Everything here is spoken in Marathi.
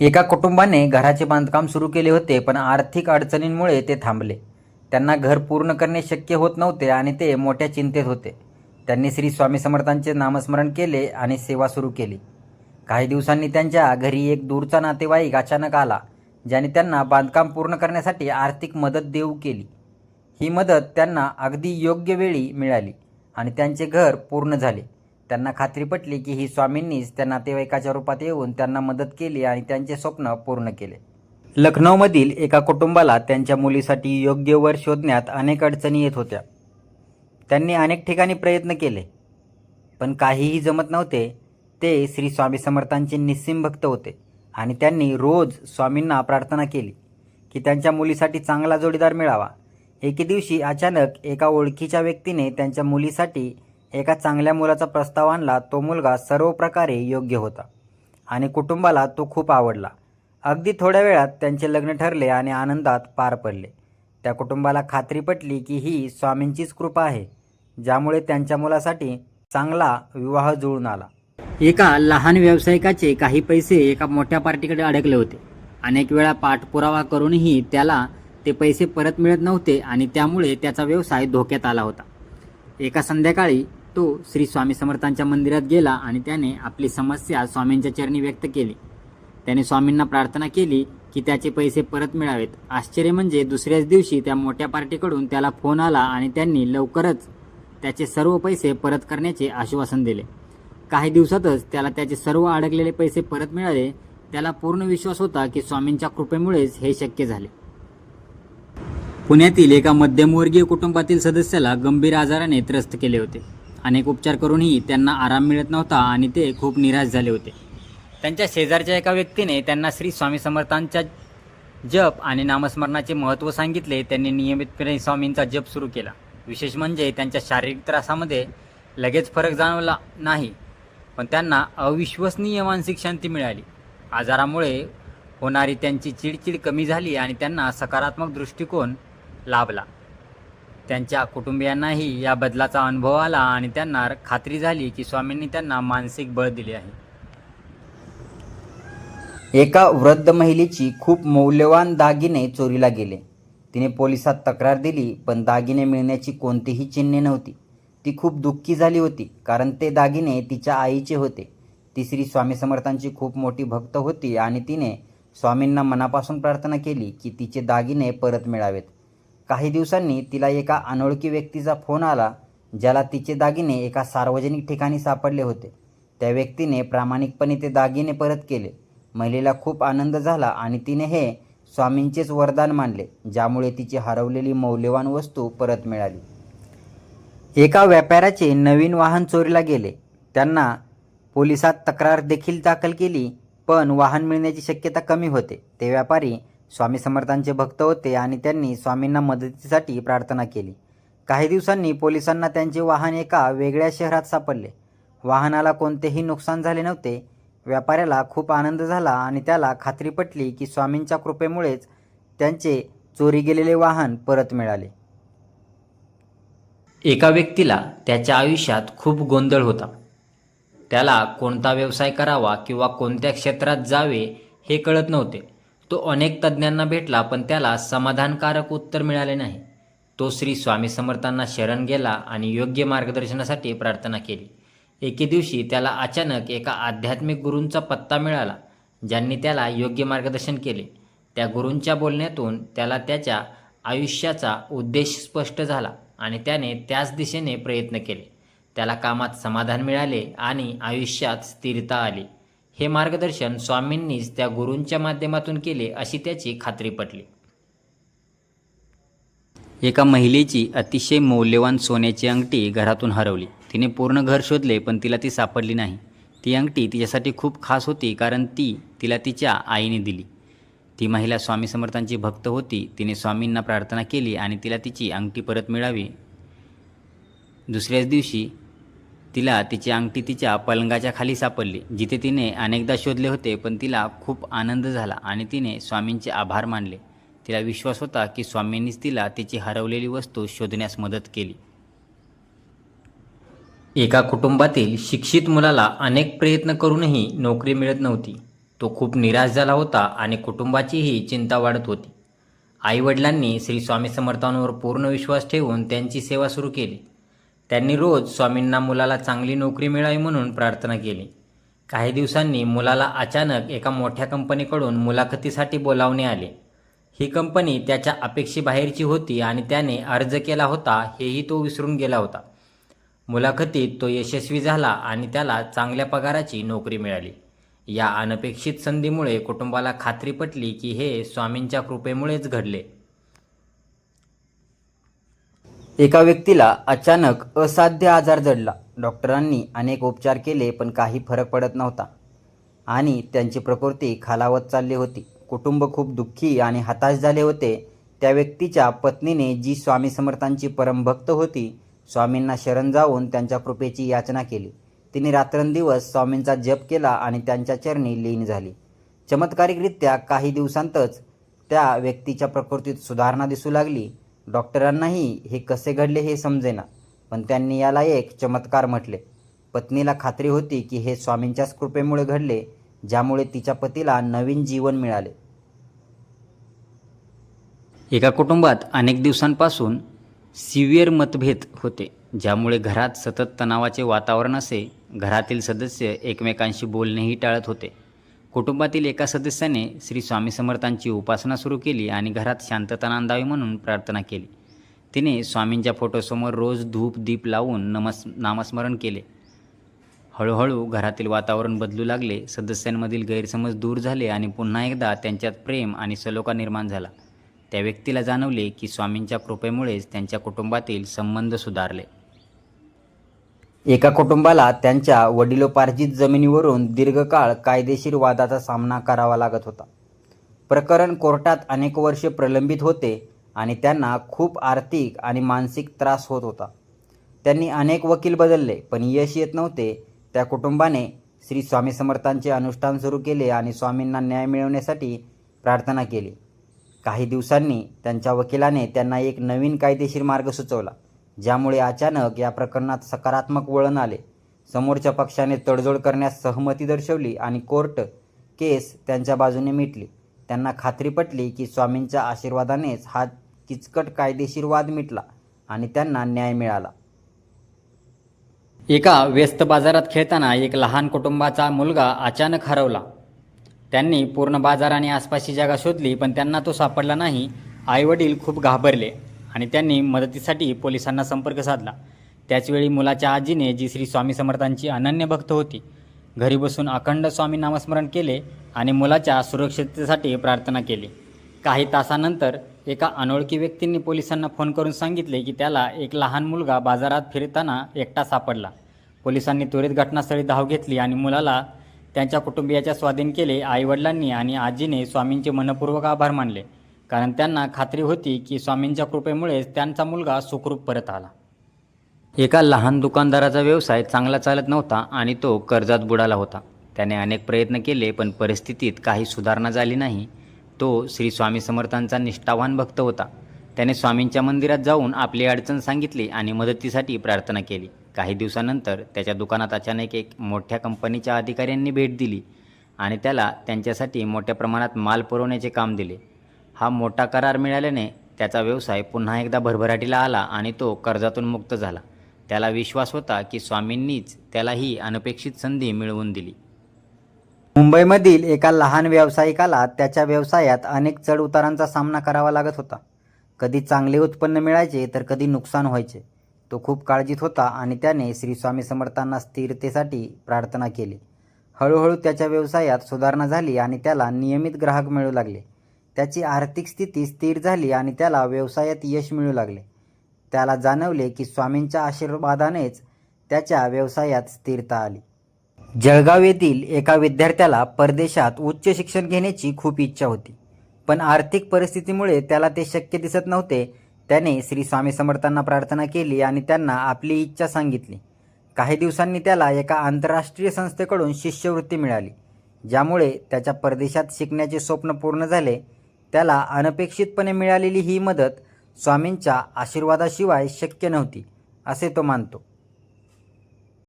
एका कुटुंबाने घराचे बांधकाम सुरू केले होते पण आर्थिक अडचणींमुळे ते थांबले. त्यांना घर पूर्ण करणे शक्य होत नव्हते आणि ते मोठ्या चिंतेत होते. त्यांनी श्री स्वामी समर्थांचे नामस्मरण केले आणि सेवा सुरू केली. काही दिवसांनी त्यांच्या घरी एक दूरचा नातेवाईक अचानक आला ज्याने त्यांना बांधकाम पूर्ण करण्यासाठी आर्थिक मदत देऊ केली. ही मदत त्यांना अगदी योग्य वेळी मिळाली आणि त्यांचे घर पूर्ण झाले. त्यांना खात्री पटली की ही स्वामींनीच त्या नातेवाईकाच्या रूपात येऊन त्यांना मदत केली आणि त्यांचे स्वप्न पूर्ण केले. लखनौमधील एका कुटुंबाला त्यांच्या मुलीसाठी योग्य वर शोधण्यात अनेक अडचणी येत होत्या. त्यांनी अनेक ठिकाणी प्रयत्न केले पण काहीही जमत नव्हते. ते श्री स्वामी समर्थांचे निस्सिम भक्त होते आणि त्यांनी रोज स्वामींना प्रार्थना केली की त्यांच्या मुलीसाठी चांगला जोडीदार मिळावा. एके दिवशी अचानक एका ओळखीच्या व्यक्तीने त्यांच्या मुलीसाठी एका चांगल्या मुलाचा प्रस्ताव आणला तो मुलगा सर्व प्रकारे योग्य होता आणि कुटुंबाला तो खूप आवडला. अगदी थोड्या वेळात त्यांचे लग्न ठरले आणि आनंदात पार पडले. त्या कुटुंबाला खात्री पटली की ही स्वामींचीच कृपा आहे ज्यामुळे त्यांच्या मुलासाठी चांगला विवाह जुळून आला. एका लहान व्यावसायिकाचे काही पैसे एका मोठ्या पार्टीकडे अडकले होते. अनेक वेळा पाठपुरावा करूनही त्याला ते पैसे परत मिळत नव्हते आणि त्यामुळे त्याचा व्यवसाय धोक्यात आला होता. एका संध्याकाळी तो श्री स्वामी समर्थांच्या मंदिरात गेला आणि त्याने आपली समस्या स्वामींच्या चरणी व्यक्त केली. त्याने स्वामींना प्रार्थना केली की त्याचे पैसे परत मिळावेत. आश्चर्य म्हणजे दुसऱ्याच दिवशी त्या मोठ्या पार्टीकडून त्याला फोन आला आणि त्यांनी लवकरच त्याचे सर्व पैसे परत करण्याचे आश्वासन दिले. काही दिवसातच त्याला त्याचे सर्व अडकलेले पैसे परत मिळाले. त्याला पूर्ण विश्वास होता की स्वामींच्या कृपेमुळेच हे शक्य झाले. पुण्यातील एका मध्यमवर्गीय कुटुंबातील सदस्याला गंभीर आजाराने त्रस्त केले होते. अनेक उपचार करूनही त्यांना आराम मिळत नव्हता आणि ते खूप निराश झाले होते. त्यांच्या शेजारच्या एका व्यक्तीने त्यांना श्री स्वामी समर्थांच्या जप आणि नामस्मरणाचे महत्त्व सांगितले. त्यांनी नियमितपणे स्वामींचा जप सुरू केला. विशेष म्हणजे त्यांच्या शारीरिक त्रासामध्ये लगेच फरक जाणवला नाही पण त्यांना अविश्वसनीय मानसिक शांती मिळाली. आजारामुळे होणारी त्यांची चिडचिड कमी झाली आणि त्यांना सकारात्मक दृष्टिकोन लाभला. त्यांच्या कुटुंबियांनाही या बदलाचा अनुभव आला आणि त्यांना खात्री झाली की स्वामींनी त्यांना मानसिक बळ दिले आहे. एका वृद्ध महिलेची खूप मौल्यवान दागिने चोरीला गेले. तिने पोलिसात तक्रार दिली पण दागिने मिळण्याची कोणतीही चिन्हे नव्हती. ती खूप दुःखी झाली होती कारण ते दागिने तिच्या आईचे होते. ती श्री स्वामी समर्थांची खूप मोठी भक्त होती आणि तिने स्वामींना मनापासून प्रार्थना केली की तिचे दागिने परत मिळावेत. काही दिवसांनी तिला एका अनोळखी व्यक्तीचा फोन आला ज्याला तिचे दागिने एका सार्वजनिक ठिकाणी सापडले होते. त्या व्यक्तीने प्रामाणिकपणे ते दागिने परत केले. महिलेला खूप आनंद झाला आणि तिने हे स्वामींचेच वरदान मानले ज्यामुळे तिची हरवलेली मौल्यवान वस्तू परत मिळाली. एका व्यापाऱ्याचे नवीन वाहन चोरीला गेले. त्यांना पोलिसात तक्रार देखील दाखल केली पण वाहन मिळण्याची शक्यता कमी होते. ते व्यापारी स्वामी समर्थांचे भक्त होते आणि त्यांनी स्वामींना मदतीसाठी प्रार्थना केली. काही दिवसांनी पोलिसांना त्यांचे वाहन एका वेगळ्या शहरात सापडले. वाहनाला कोणतेही नुकसान झाले नव्हते. व्यापाऱ्याला खूप आनंद झाला आणि त्याला खात्री पटली की स्वामींच्या कृपेमुळेच त्यांचे चोरी गेलेले वाहन परत मिळाले. एका व्यक्तीला त्याच्या आयुष्यात खूप गोंधळ होता. त्याला कोणता व्यवसाय करावा किंवा कोणत्या क्षेत्रात जावे हे कळत नव्हते. तो अनेक तज्ज्ञांना भेटला पण त्याला समाधानकारक उत्तर मिळाले नाही. तो श्री स्वामी समर्थांना शरण गेला आणि योग्य मार्गदर्शनासाठी प्रार्थना केली. एके दिवशी त्याला अचानक एका आध्यात्मिक गुरूंचा पत्ता मिळाला ज्यांनी त्याला योग्य मार्गदर्शन केले. त्या गुरूंच्या बोलण्यातून त्याला त्याच्या आयुष्याचा उद्देश स्पष्ट झाला आणि त्याने त्याच दिशेने प्रयत्न केले. त्याला कामात समाधान मिळाले आणि आयुष्यात स्थिरता आली. हे मार्गदर्शन स्वामींनीच त्या गुरूंच्या माध्यमातून केले अशी त्याची खात्री पटली. एका महिलेची अतिशय मौल्यवान सोन्याची अंगठी घरातून हरवली. तिने पूर्ण घर शोधले पण तिला ती सापडली नाही. ती अंगठी तिच्यासाठी खूप खास होती कारण ती तिला तिच्या आईने दिली. ती महिला स्वामी समर्थांची भक्त होती. तिने स्वामींना प्रार्थना केली आणि तिला तिची अंगठी परत मिळावी. दुसऱ्याच दिवशी तिला तिची अंगठी तिच्या पलंगाच्या खाली सापडली जिथे तिने अनेकदा शोधले होते पण तिला खूप आनंद झाला आणि तिने स्वामींचे आभार मानले. तिला विश्वास होता की स्वामींनीच तिला तिची हरवलेली वस्तू शोधण्यास मदत केली. एका कुटुंबातील शिक्षित मुलाला अनेक प्रयत्न करूनही नोकरी मिळत नव्हती. तो खूप निराश झाला होता आणि कुटुंबाचीही चिंता वाढत होती. आईवडिलांनी श्री स्वामी समर्थांवर पूर्ण विश्वास ठेवून त्यांची सेवा सुरू केली. त्यांनी रोज स्वामींना मुलाला चांगली नोकरी मिळावी म्हणून प्रार्थना केली. काही दिवसांनी मुलाला अचानक एका मोठ्या कंपनीकडून मुलाखतीसाठी बोलावणे आले. ही कंपनी त्याच्या अपेक्षेबाहेरची होती आणि त्याने अर्ज केला होता हेही तो विसरून गेला होता. मुलाखतीत तो यशस्वी झाला आणि त्याला चांगल्या पगाराची नोकरी मिळाली. या अनपेक्षित संधीमुळे कुटुंबाला खात्री पटली की हे स्वामींच्या कृपेमुळेच घडले. एका व्यक्तीला अचानक असाध्य आजार जडला. डॉक्टरांनी अनेक उपचार केले पण काही फरक पडत नव्हता. आणि त्यांची प्रकृती खालावत चालली होती. कुटुंब खूप दुःखी आणि हताश झाले होते. त्या व्यक्तीच्या पत्नीने जी स्वामी समर्थांची परमभक्त होती स्वामींना शरण जाऊन त्यांच्या कृपेची याचना केली. तिने रात्रंदिवस स्वामींचा जप केला आणि त्यांच्या चरणी लीन झाली. चमत्कारिकरित्या काही दिवसांतच त्या व्यक्तीच्या प्रकृतीत सुधारणा दिसू लागली. डॉक्टरांनाही हे कसे घडले हे समजेना. पण त्यांनी याला एक चमत्कार म्हटले. पत्नीला खात्री होती की हे स्वामींच्याच कृपेमुळे घडले ज्यामुळे तिच्या पतीला नवीन जीवन मिळाले. एका कुटुंबात अनेक दिवसांपासून सिव्हिअर मतभेद होते ज्यामुळे घरात सतत तणावाचे वातावरण असे घरातील सदस्य एकमेकांशी बोलणेही टाळत होते. कुटुंबातील एका सदस्याने श्री स्वामी समर्थांची उपासना सुरू केली आणि घरात शांतता नांदावी म्हणून प्रार्थना केली. तिने स्वामींच्या फोटोसमोर रोज धूप दीप लावून नमस् नामस्मरण केले. हळूहळू घरातील वातावरण बदलू लागले. सदस्यांमधील गैरसमज दूर झाले आणि पुन्हा एकदा त्यांच्यात प्रेम आणि सलोखा निर्माण झाला. त्या व्यक्तीला जाणवले की स्वामींच्या कृपेमुळेच त्यांच्या कुटुंबातील संबंध सुधारले. एका कुटुंबाला त्यांच्या वडिलोपार्जित जमिनीवरून दीर्घकाळ कायदेशीर वादाचा सामना करावा लागत होता. प्रकरण कोर्टात अनेक वर्षे प्रलंबित होते आणि त्यांना खूप आर्थिक आणि मानसिक त्रास होत होता. त्यांनी अनेक वकील बदलले पण यश येत नव्हते. त्या कुटुंबाने श्री स्वामी समर्थांचे अनुष्ठान सुरू केले आणि स्वामींना न्याय मिळवण्यासाठी प्रार्थना केली. काही दिवसांनी त्यांच्या वकिलाने त्यांना एक नवीन कायदेशीर मार्ग सुचवला. ज्यामुळे अचानक या प्रकरणात सकारात्मक वळण आले. समोरच्या पक्षाने तडजोड करण्यास सहमती दर्शवली आणि कोर्ट केस त्यांच्या बाजूने मिटली. त्यांना खात्री पटली की स्वामींच्या आशीर्वादानेच हा किचकट कायदेशीर वाद मिटला आणि त्यांना न्याय मिळाला. एका व्यस्त बाजारात खेळताना एक लहान कुटुंबाचा मुलगा अचानक हरवला. त्यांनी पूर्ण बाजार आणि आसपासची जागा शोधली पण त्यांना तो सापडला नाही. आईवडील खूप घाबरले. आणि त्यांनी मदतीसाठी पोलिसांना संपर्क साधला. त्याचवेळी मुलाच्या आजीने जी श्री स्वामी समर्थांची अनन्य भक्त होती घरी बसून अखंड स्वामी नामस्मरण केले आणि मुलाच्या सुरक्षिततेसाठी प्रार्थना केली. काही तासानंतर एका अनोळखी व्यक्तींनी पोलिसांना फोन करून सांगितले की त्याला एक लहान मुलगा बाजारात फिरताना एकटा सापडला. पोलिसांनी त्वरित घटनास्थळी धाव घेतली आणि मुलाला त्यांच्या कुटुंबियाच्या स्वाधीन केले. आईवडिलांनी आणि आजीने स्वामींचे मनपूर्वक आभार मानले. कारण त्यांना खात्री होती की स्वामींच्या कृपेमुळेच त्यांचा मुलगा सुखरूप परत आला. एका लहान दुकानदाराचा व्यवसाय चांगला चालत नव्हता आणि तो कर्जात बुडाला होता. त्याने अनेक प्रयत्न केले पण परिस्थितीत काही सुधारणा झाली नाही. तो श्री स्वामी समर्थांचा निष्ठावान भक्त होता. त्याने स्वामींच्या मंदिरात जाऊन आपली अडचण सांगितली आणि मदतीसाठी प्रार्थना केली. काही दिवसानंतर त्याच्या दुकानात अचानक एक मोठ्या कंपनीच्या अधिकाऱ्यांनी भेट दिली आणि त्याला त्यांच्यासाठी मोठ्या प्रमाणात माल पुरवण्याचे काम दिले. हा मोठा करार मिळाल्याने त्याचा व्यवसाय पुन्हा एकदा भरभराटीला आला आणि तो कर्जातून मुक्त झाला. त्याला विश्वास होता की स्वामींनीच त्याला ही अनपेक्षित संधी मिळवून दिली. मुंबईमधील एका लहान व्यावसायिकाला त्याच्या व्यवसायात अनेक चढउतारांचा सामना करावा लागत होता. कधी चांगले उत्पन्न मिळायचे तर कधी नुकसान व्हायचे. तो खूप काळजीत होता आणि त्याने श्री स्वामी समर्थांना स्थिरतेसाठी प्रार्थना केली. हळूहळू त्याच्या व्यवसायात सुधारणा झाली आणि त्याला नियमित ग्राहक मिळू लागले. त्याची आर्थिक स्थिती स्थिर झाली आणि त्याला व्यवसायात यश मिळू लागले. त्याला जाणवले की स्वामींच्या आशीर्वादानेच त्याच्या व्यवसायात स्थिरता आली. जळगाव येथील एका विद्यार्थ्याला परदेशात उच्च शिक्षण घेण्याची खूप इच्छा होती. पण आर्थिक परिस्थितीमुळे त्याला ते शक्य दिसत नव्हते. त्याने श्री स्वामी समर्थांना प्रार्थना केली आणि त्यांना आपली इच्छा सांगितली. काही दिवसांनी त्याला एका आंतरराष्ट्रीय संस्थेकडून शिष्यवृत्ती मिळाली ज्यामुळे त्याच्या परदेशात शिकण्याचे स्वप्न पूर्ण झाले त्याला अनपेक्षितपणे मिळालेली ही मदत स्वामींच्या आशीर्वादाशिवाय शक्य नव्हती असे तो मानतो.